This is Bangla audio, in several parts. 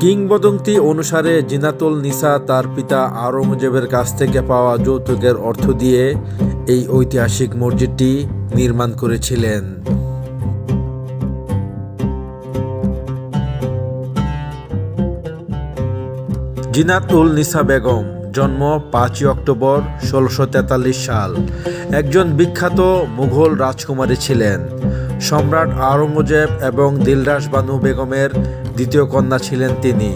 কিংবদন্তি অনুসারে জিনাতুল নিসা তার পিতা আওরঙ্গজেবের কাছ থেকে পাওয়া যৌতুকের অর্থ দিয়ে এই ঐতিহাসিক মসজিদটি নির্মাণ করেছিলেন। জিনাতুল নিসা বেগম জন্ম পাঁচই অক্টোবর ষোলোশো সাল। একজন বিখ্যাত মুঘল রাজকুমারী ছিলেন। সম্রাট আওরঙ্গজেব এবং দিলরাস বানু বেগমের দ্বিতীয় কন্যা ছিলেন তিনি।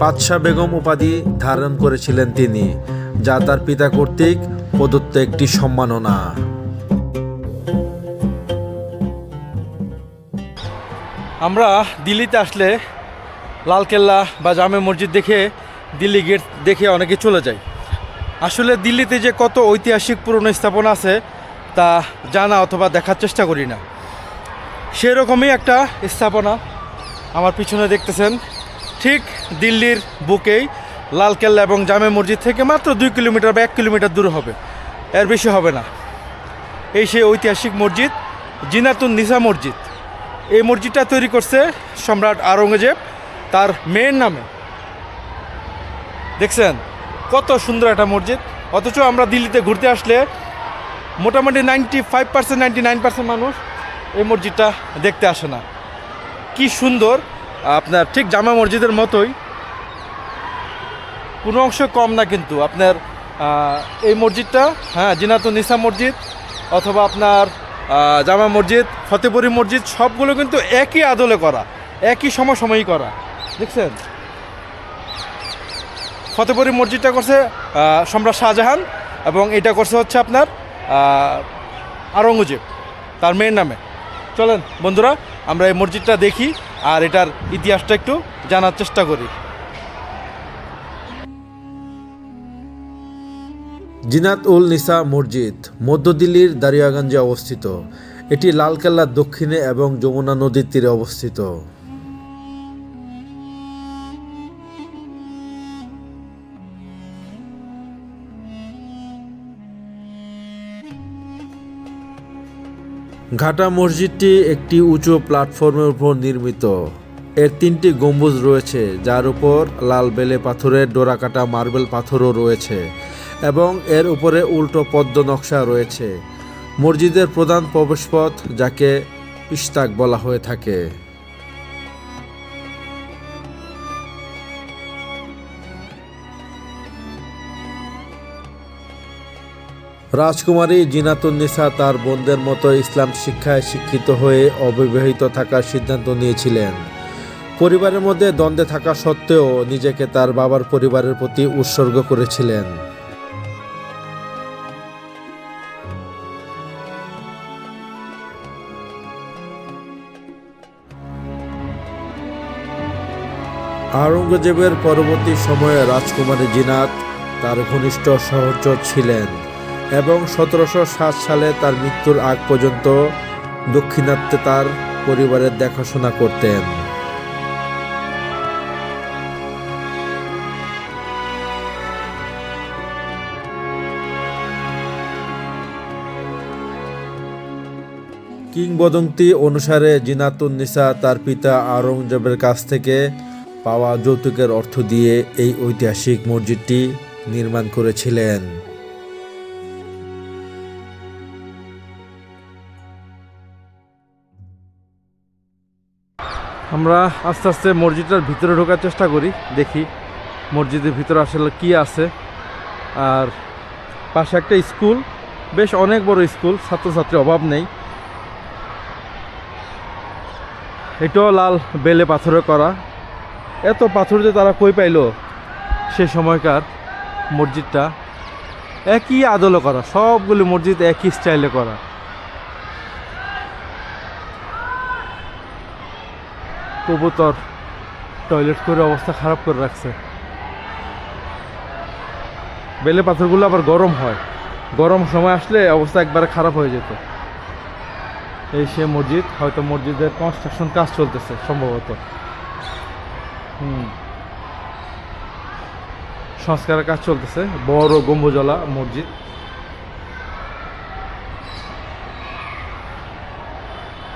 পাতশাহ বেগম উপাধি ধারণ করেছিলেন তিনি, যা তার পিতা কর্তৃক প্রদত্ত একটি সম্মাননা। আমরা দিল্লিতে আসলে লালকেল্লা বা জামে মসজিদ দেখে দিল্লি গেট দেখে অনেকে চলে যায় আসলে দিল্লিতে যে কত ঐতিহাসিক পুরনো স্থাপনা আছে, তা জানা অথবা দেখার চেষ্টা করি না। সেরকমই একটা স্থাপনা আমার পিছনে দেখতেছেন। ঠিক দিল্লির বুকেই লালকেল্লা এবং জামে মসজিদ থেকে মাত্র দুই কিলোমিটার বা এক কিলোমিটার দূর হবে। এর বেশি হবে না। এই সেই ঐতিহাসিক মসজিদ, জিনাতুন নিসা মসজিদ। এই মসজিদটা তৈরি করছে সম্রাট আওরঙ্গজেব তার মেয়ের নামে। দেখছেন? কত সুন্দর একটা মসজিদ। অথচ আমরা দিল্লিতে ঘুরতে আসলে মোটামুটি ninety five percent ninety nine percent মানুষ এই মসজিদটা দেখতে আসে না। কি সুন্দর। আপনার ঠিক জামা মসজিদের মতোই। কোনো অংশ কম না কিন্তু। আপনার এই মসজিদটা হ্যাঁ জিনাতুন নিসা মসজিদ অথবা আপনার জামা মসজিদ ফতেপুরি মসজিদ সবগুলো কিন্তু একই আদলে করা একই সমসাময়ী করা। দেখছেন? ফতেপুরি মসজিদটা করছে সম্রাট শাহজাহান এবং এটা করছে হচ্ছে আপনার আহ, আওরঙ্গজেব তার মেয়ের নামে। চলেন, বন্ধুরা, আমরা এই মসজিদটা দেখি আর এটার ইতিহাসটা একটু জানার চেষ্টা করি। জিনাত উল নিসা মসজিদ, মধ্য দিল্লির দারিয়াগঞ্জে অবস্থিত। এটি লালকেল্লার দক্ষিণে এবং যমুনা নদীর তীরে অবস্থিত। ঘাটা মসজিদটি একটি উঁচু প্ল্যাটফর্মের উপর নির্মিত। এর তিনটি গম্বুজ রয়েছে, যার উপর লাল বেলে পাথরের ডোরাকাটা মার্বেল পাথরও রয়েছে এবং এর উপরে উল্টো পদ্ম নকশা রয়েছে। মসজিদের প্রধান প্রবেশপথ যাকে ইস্তাক বলা হয়ে থাকে। রাজকুমারী জিনাতুন্নিসা তার বোনদের মতো ইসলাম শিক্ষায় শিক্ষিত হয়ে অবিবাহিত থাকার সিদ্ধান্ত নিয়েছিলেন। পরিবারের মধ্যে দ্বন্দ্বে থাকা সত্ত্বেও নিজেকে তার বাবার পরিবারের প্রতি উৎসর্গ করেছিলেন। আওরঙ্গজেবের পরবর্তী সময়ে রাজকুমারী জিনাত তার ঘনিষ্ঠ সহচর ছিলেন। এবং সতেরোশো সাত সালে তার মৃত্যুর আগ পর্যন্ত দক্ষিণাত্যে তার পরিবারের দেখাশোনা করতেন। কিংবদন্তি অনুসারে জিনাতুন নিসা তার পিতা আওরঙ্গজেবের কাছ থেকে পাওয়া যৌতুকের অর্থ দিয়ে এই ঐতিহাসিক মসজিদটি নির্মাণ করেছিলেন। আমরা আস্তে আস্তে মসজিদটার ভিতরে ঢোকার চেষ্টা করি, দেখি মসজিদের ভিতরে আসলে কি আছে। আর পাশে একটা স্কুল, বেশ অনেক বড় স্কুল, ছাত্রছাত্রীর অভাব নেই। এটাও লাল বেলে পাথরে করা। এত পাথর যে তারা কই পাইলো? সে সময়কার মসজিদটা একই আদলে করা, সবগুলি মসজিদ একই স্টাইলে করা। কবুতর টয়লেট করে অবস্থা খারাপ করে রাখছে। বেলে পাথরগুলো আবার গরম হয়। গরম সময় আসলে অবস্থা একবারে খারাপ হয়ে যেত। এই সে মসজিদ, হয়তো মসজিদের কনস্ট্রাকশন কাজ চলতেছে, সম্ভবত। হুম। সংস্কারের কাজ চলতেছে, বড় গম্বুজলা মসজিদ।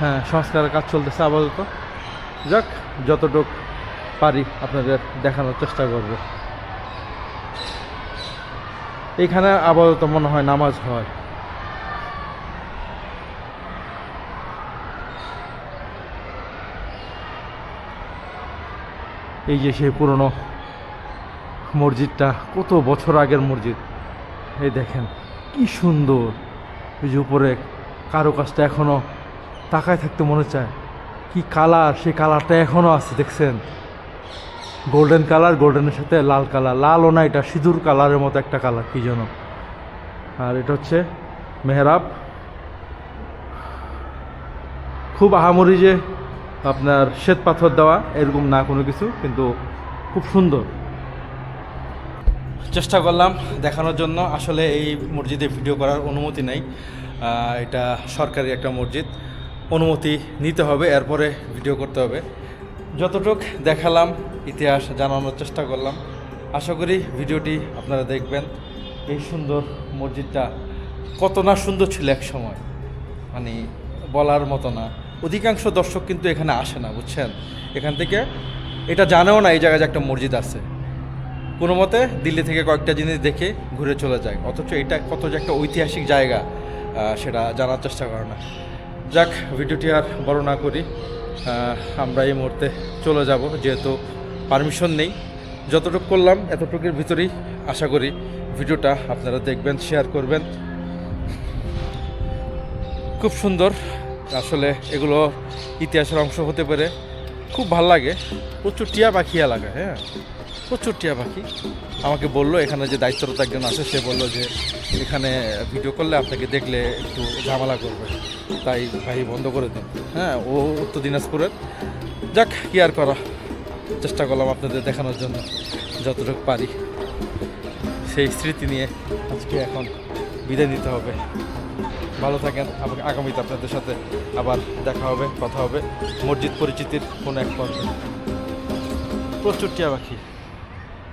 হ্যাঁ সংস্কারের কাজ চলতেছে আপাতত। যাক, যতটুক পারি আপনাদের দেখানোর চেষ্টা করব। এখানে আপাতত মনে হয় নামাজ হয়। এই যে সেই পুরনো মসজিদটা, কত বছর আগের মসজিদ। এই দেখেন, কি সুন্দর। এই যে উপরে কারও কাজটা এখনও তাকায় থাকতে মনে চায়। কি কালার? সেই কালারটা এখনও আছে, দেখছেন? গোল্ডেন কালার গোল্ডেনের সাথে লাল কালার। লালও না, এটা সিঁদুর কালারের মতো একটা কালার, কি যেন। আর এটা হচ্ছে মেহরাব। খুব আহামরি যে আপনার শ্বেত পাথর দেওয়া, এরকম না কোনো কিছু, কিন্তু খুব সুন্দর। চেষ্টা করলাম দেখানোর জন্য। আসলে এই মসজিদে ভিডিও করার অনুমতি নেই। এটা সরকারি একটা মসজিদ। অনুমতি নিতে হবে, এরপরে ভিডিও করতে হবে। যতটুক দেখালাম, ইতিহাস জানানোর চেষ্টা করলাম। আশা করি ভিডিওটি আপনারা দেখবেন। এই সুন্দর মসজিদটা কত না সুন্দর ছিল এক সময়। মানে বলার মতো না। অধিকাংশ দর্শক কিন্তু এখানে আসে না, বুঝছেন? এখান থেকে, এটা জানেও না এই জায়গায় যে একটা মসজিদ আছে। কোনো মতে দিল্লি থেকে কয়েকটা জিনিস দেখে ঘুরে চলে যায়। অথচ এটা কত যে একটা ঐতিহাসিক জায়গা সেটা জানার চেষ্টা করে না। যাক, ভিডিওটি আর বড় না করি আমরা এই মুহূর্তে চলে যাব, যেহেতু পারমিশন নেই। যতটুকু করলাম, এতটুকুর ভিতরেই আশা করি ভিডিওটা আপনারা দেখবেন শেয়ার করবেন। খুব সুন্দর, আসলে এগুলো ইতিহাসের অংশ হতে পারে খুব ভালো লাগে, প্রচুর টিয়া পাখি এলাকা হ্যাঁ। প্রচুর টিয়া পাখি। আমাকে বলল, এখানে যে দায়িত্বরত একজন আছে, সে বলল যে এখানে ভিডিও করলে আপনাকে দেখলে একটু ঝামেলা করবে। তাই ভাই বন্ধ করে দিন। হ্যাঁ ও উত্তর দিনাজপুরের। যাক, কি আর করা? চেষ্টা করলাম আপনাদের দেখানোর জন্য, যতটুকু পারি। সেই স্মৃতি নিয়ে আজকে এখন বিদায় নিতে হবে। ভালো থাকেন, আমাকে আগামীতে আপনাদের সাথে আবার দেখা হবে, কথা হবে। মসজিদ পরিচিতির কোনো এক পর্বে। প্রচুর টিয়া পাখি।